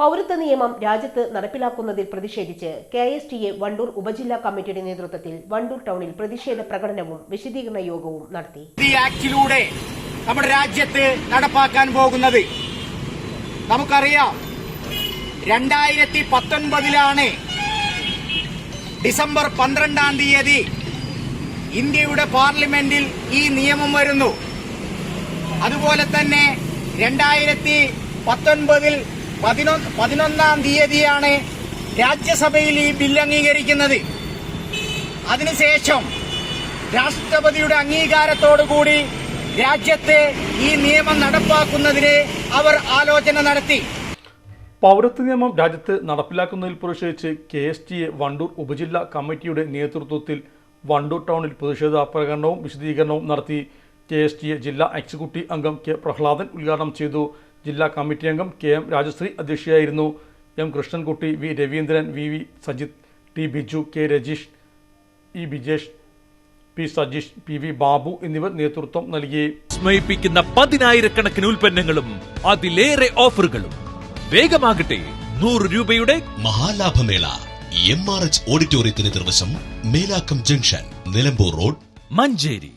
പൗരത്വ നിയമം രാജ്യത്ത് നടപ്പിലാക്കുന്നതിൽ പ്രതിഷേധിച്ച് K S T A Wandoor ഉപജില്ലാ കമ്മിറ്റിയുടെ നേതൃത്വത്തിൽ വണ്ടൂർ ടൗണിൽ പ്രതിഷേധ പ്രകടനവും വിശദീകരണ യോഗവും നടത്തി. ആക്ടിലൂടെ നമ്മുടെ രാജ്യത്ത് നടപ്പാക്കാൻ പോകുന്നത് നമുക്കറിയാം രണ്ടായിരത്തി പത്തൊൻപതിലാണ് ഡിസംബർ പന്ത്രണ്ടാം തീയതി ഇന്ത്യയുടെ പാർലമെന്റിൽ ഈ നിയമം വരുന്നു. അതുപോലെ തന്നെ രണ്ടായിരത്തി പത്തൊൻപതിൽ പതിനൊന്ന് പതിനൊന്നാം തീയതിയാണ് രാജ്യസഭയിൽ ഈ ബില്ല് അംഗീകരിക്കുന്നത്. അതിനുശേഷം രാഷ്ട്രപതിയുടെ അംഗീകാരത്തോടുകൂടി രാജ്യത്തെ ഈ നിയമം നടപ്പാക്കുന്നതിന് അവർ ആലോചന നടത്തി. പൗരത്വ നിയമം രാജ്യത്ത് നടപ്പിലാക്കുന്നതിൽ പ്രതിഷേധിച്ച് K S T A Wandoor ഉപജില്ലാ കമ്മിറ്റിയുടെ നേതൃത്വത്തിൽ വണ്ടൂർ ടൗണിൽ പ്രതിഷേധ പ്രകടനവും വിശദീകരണവും നടത്തി കെ എസ് ടി എ ജില്ലാ എക്സിക്യൂട്ടീവ് അംഗം കെ പ്രഹ്ലാദൻ ഉദ്ഘാടനം ചെയ്തു. ജില്ലാ കമ്മിറ്റി അംഗം K M Rajasree അധ്യക്ഷയായിരുന്നു. M Krishnankutty V Raveendran V V Sajith T Biju K Rajeesh E Bijesh P Sajeesh P V Babu എന്നിവർ നേതൃത്വം നൽകി. വിസ്മയിപ്പിക്കുന്ന പതിനായിരക്കണക്കിന് ഉൽപ്പന്നങ്ങളും അതിലേറെ ഓഫറുകളും. വേഗമാകട്ടെ നൂറ് രൂപയുടെ മഹാലാഭമേള എം ആർ എച്ച് ഓഡിറ്റോറിയത്തിന് നിർവശം മേലാക്കം ജംഗ്ഷൻ നിലമ്പൂർ റോഡ് മഞ്ചേരി.